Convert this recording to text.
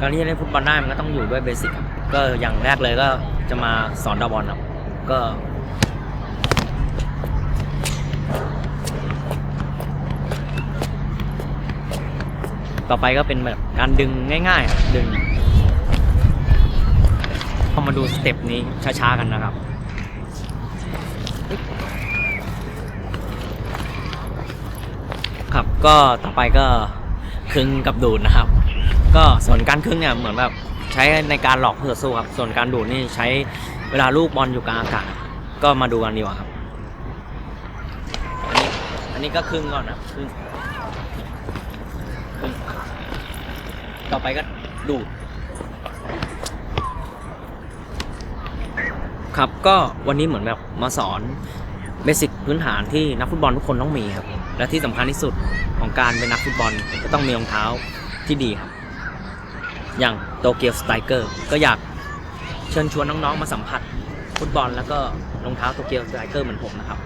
การที่จะเล่นฟุตบอลได้มันก็ต้องอยู่ด้วยเบสิกครับก็อย่างแรกเลยก็จะมาสอนดาบอลครับก็ต่อไปก็เป็นแบบการดึงง่ายๆ ดึงเข้ามาดูสเต็ปนี้ช้าๆกันนะครับ ครับก็ต่อไปก็คึงกับดูดนะครับ ก็ส่วนการครึ่งเนี่ยเหมือนแบบใช้ในการหลอกเพื่อสู้ครับ ส่วนการดูดนี่ใช้เวลาลูกบอลอยู่กลางอากาศก็มาดูกันดีกว่าครับ อันนี้อันนี้ก็ครึ่งก่อนนะครึ่งครึ่งต่อไปก็ดูด ครับก็วันนี้เหมือนแบบมาสอนเบสิกพื้นฐานที่นักฟุตบอลทุกคนต้องมีครับ และที่สำคัญที่สุดของการเป็นนักฟุตบอลก็ต้องมีรองเท้าที่ดีครับ อย่างโตเกียวสไตรเกอร์ก็อยากเชิญชวนน้องๆมาสัมผัสฟุตบอลแล้วก็รองเท้าโตเกียวสไตรเกอร์เหมือนผมนะครับ